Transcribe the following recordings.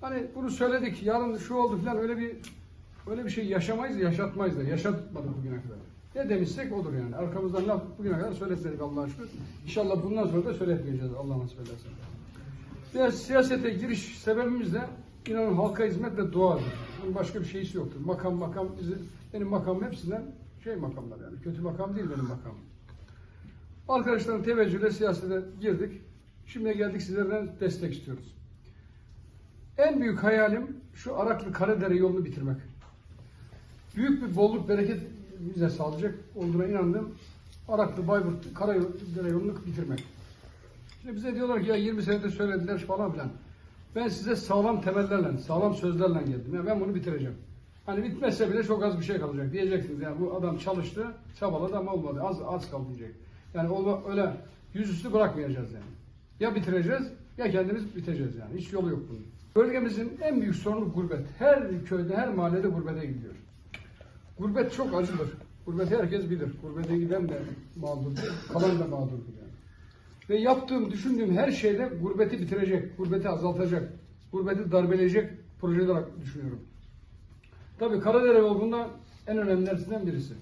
Hani bunu söyledik, yarın şu oldu falan öyle bir öyle bir şey yaşamayız, yaşatmayız da. Yaşatmadık bugüne kadar. Ne demişsek odur yani. Arkamızdan laf bugüne kadar söyletmedik Allah'a şükür. İnşallah bundan sonra da söyletmeyeceğiz Allah nasip ederse. Ve siyasete giriş sebebimiz de inanın halka hizmet ve duadır. Bunun başka bir şeysi yoktur. Makam makam, benim makamım hepsinden şey makamlar yani. Kötü makam değil benim makamım. Arkadaşların teveccühle siyasete girdik. Şimdi geldik sizlerden destek istiyoruz. En büyük hayalim şu Araklı Karadere yolunu bitirmek. Büyük bir bolluk bereket bize sağlayacak olduğuna inandım. Araklı Bayburt Karadere yolunu bitirmek. Şimdi bize diyorlar ki ya 20 senedir söylediler falan filan. Ben size sağlam temellerle, sağlam sözlerle geldim. Yani ben bunu bitireceğim. Hani bitmezse bile çok az bir şey kalacak. Diyeceksiniz yani bu adam çalıştı, çabaladı ama olmadı. Az az kaldı diyecek. Yani öyle yüzüstü bırakmayacağız yani. Ya bitireceğiz ya kendimiz biteceğiz yani. Hiç yolu yok bunun. Bölgemizin en büyük sorunu gurbet. Her köyde, her mahallede gurbete gidiyor. Gurbet çok acıdır. Gurbeti herkes bilir. Gurbete giden de mağdurdur, kalan da mağdurdur yani. Ve yaptığım, düşündüğüm her şeyde gurbeti bitirecek, gurbeti azaltacak, gurbeti darbeleyecek proje olarak düşünüyorum. Tabii Karadere yolunda en önemlilerinden birisi.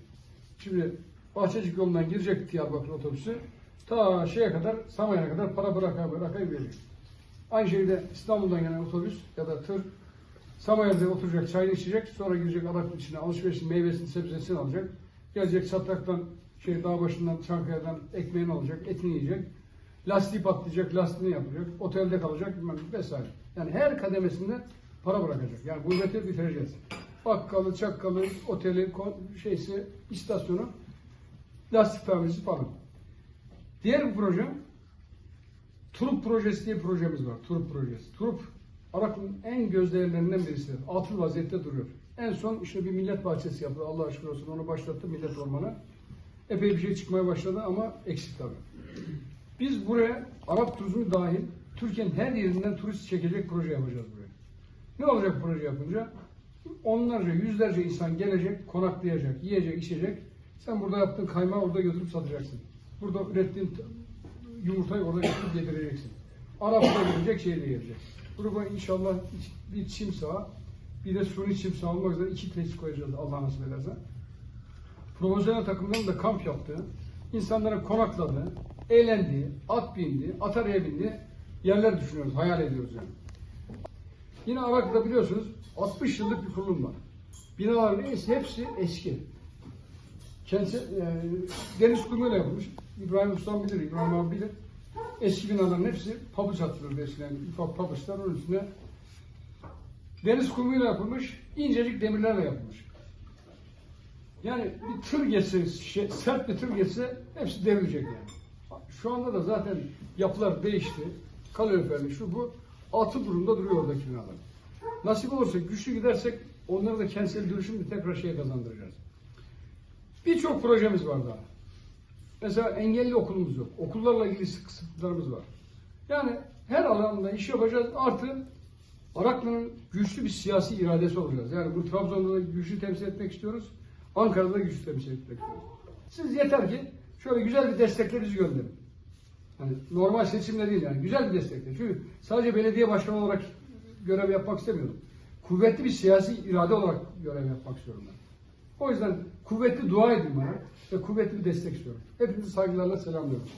Şimdi Bahçecik yolundan girecek Diyarbakır otobüsü ta şeye kadar, Samanya'ya kadar para bıraka bıraka verecek. Aynı şekilde İstanbul'dan gelen otobüs ya da tır Samanya'da oturacak, çayını içecek, sonra girecek Araklı içine alışverişini, meyvesini, sebzesini alacak. Gelecek çatlaktan, şey dağ başından, Çankaya'dan ekmeğini alacak, etini yiyecek. Lastiği patlayacak, lastiğini yapacak, otelde kalacak bilmem vesaire. Yani her kademesinde para bırakacak. Yani gurbeti bitireceğiz. Bakkalı, çakkalı, oteli, şeysi, istasyonu, lastik tamircisi falan. Diğer bir proje, Turup projesi diye bir projemiz var. Turup projesi. Turup Araklı'nın en göz değerlerinden birisidir. Atıl vaziyette duruyor. En son işte bir millet bahçesi yaptı. Allah aşkına olsun onu başlattı millet ormanı. Epey bir şey çıkmaya başladı ama eksik tabii. Biz buraya Arap turizmi dahil Türkiye'nin her yerinden turist çekecek proje yapacağız buraya. Ne olacak proje yapınca? Onlarca, yüzlerce insan gelecek, konaklayacak, yiyecek, içecek. Sen burada yaptığın kaymağı orada götürüp satacaksın. Burada ürettiğin yumurtayı orada götürüp yedireceksin. Arap da gelecek, şey de gelecek. Burada inşallah bir çim saha, bir de suni çim saha olmak üzere iki tesis koyacağız Allah nasip ederse. Profesyonel takımların da kamp yaptığı, insanların konakladığı, eğlendiği, at bindiği, at araya bindiği yerler düşünüyoruz, hayal ediyoruz yani. Yine Arak'ta biliyorsunuz 60 yıllık bir kurulum var. Binaların hepsi eski. Kendisi, e, deniz kumuyla yapılmış. İbrahim Ustam bilir, İbrahim abi bilir. Eski binaların hepsi pabuç atılırdı eskiden. Ufak pabuçlar onun üstüne. Deniz kumuyla yapılmış, incecik demirlerle yapılmış. Yani bir tır geçse, şey, sert bir tır geçse hepsi devrilecek yani. Şu anda da zaten yapılar değişti. Kaloriferli şu bu. Altı durumda duruyor oradaki binalar. Nasip olursa güçlü gidersek onları da kentsel dönüşümle tekrar şeye kazandıracağız. Birçok projemiz var daha. Mesela engelli okulumuz yok. Okullarla ilgili sık- sıkıntılarımız var. Yani her alanda iş yapacağız. Artı Araklı'nın güçlü bir siyasi iradesi olacağız. Yani bu Trabzon'da da güçlü temsil etmek istiyoruz. Ankara'da da güçlü temsil etmek istiyoruz. Siz yeter ki şöyle güzel bir destekle gönderin. Yani normal seçimle değil yani. Güzel bir destekle. Çünkü sadece belediye başkanı olarak görev yapmak istemiyorum. Kuvvetli bir siyasi irade olarak görev yapmak istiyorum ben. O yüzden kuvvetli dua edin bana ve kuvvetli bir destek istiyorum. Hepinizi saygılarla selamlıyorum.